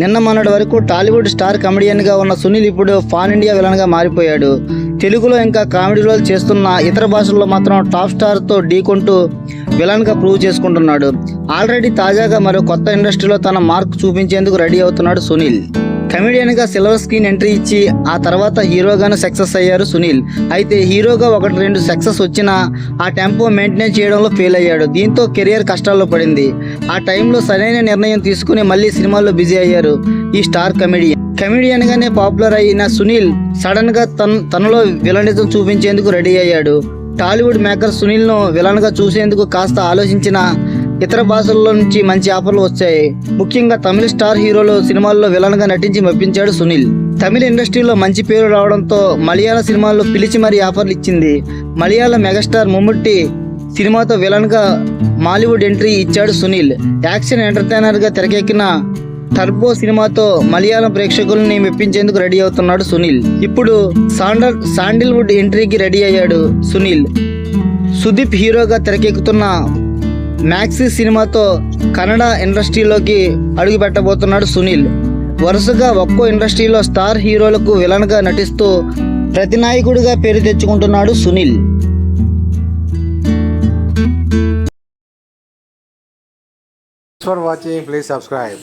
నిన్న మొన్నటి వరకు టాలీవుడ్ స్టార్ కమెడియన్గా ఉన్న సునీల్ ఇప్పుడు పాన్ ఇండియా విలన్గా మారిపోయాడు. తెలుగులో ఇంకా కామెడీ రోల్ చేస్తున్న ఇతర భాషల్లో మాత్రం టాప్ స్టార్తో ఢీకొంటూ విలన్గా ప్రూవ్ చేసుకుంటున్నాడు. ఆల్రెడీ తాజాగా మరో కొత్త ఇండస్ట్రీలో తన మార్క్ చూపించేందుకు రెడీ అవుతున్నాడు సునీల్. కమెడియన్గా సిల్వర్ స్క్రీన్ ఎంట్రీ ఇచ్చి ఆ తర్వాత హీరోగాను సక్సెస్ అయ్యారు సునీల్. అయితే హీరోగా ఒకటి రెండు సక్సెస్ వచ్చినా ఆ టెంపో మెయింటైన్ చేయడంలో ఫెయిల్ అయ్యాడు. దీంతో కెరియర్ కష్టాల్లో పడింది. ఆ టైంలో సరైన నిర్ణయం తీసుకుని మళ్ళీ సినిమాల్లో బిజీ అయ్యారు ఈ స్టార్ కమెడియన్. కమెడియన్గానే పాపులర్ అయిన సునీల్ సడన్గా తన తనలో విలనిజం చూపించేందుకు రెడీ అయ్యాడు. టాలీవుడ్ మేకర్ సునీల్ను విలన్గా చూసేందుకు కాస్త ఆలోచించిన ఇతర భాషల్లో నుంచి మంచి ఆఫర్లు వచ్చాయి. ముఖ్యంగా తమిళ స్టార్ హీరోలు సినిమాల్లో విలన్గా నటించి మెప్పించాడు సునీల్. తమిళ ఇండస్ట్రీలో మంచి పేరు రావడంతో మలయాళ సినిమాల్లో పిలిచి మరీ ఆఫర్లు ఇచ్చింది. మలయాళ మెగాస్టార్ మమ్ముట్టి సినిమాతో విలన్గా మాలీవుడ్ ఎంట్రీ ఇచ్చాడు సునీల్. యాక్షన్ ఎంటర్టైనర్గా తెరకెక్కిన టర్బో సినిమాతో మలయాళం ప్రేక్షకుల్ని మెప్పించేందుకు రెడీ అవుతున్నాడు సునీల్. ఇప్పుడు సాండల్ సాండిల్వుడ్ ఎంట్రీకి రెడీ అయ్యాడు సునీల్. సుదీప్ హీరోగా తెరకెక్కుతున్న మ్యాక్సీ సినిమాతో కన్నడ ఇండస్ట్రీలోకి అడుగుపెట్టబోతున్నాడు సునీల్. వరుసగా ఒక్కో ఇండస్ట్రీలో స్టార్ హీరోలకు విలన్గా నటిస్తూ ప్రతినాయకుడిగా పేరు తెచ్చుకుంటున్నాడు Sunil. For watching please subscribe.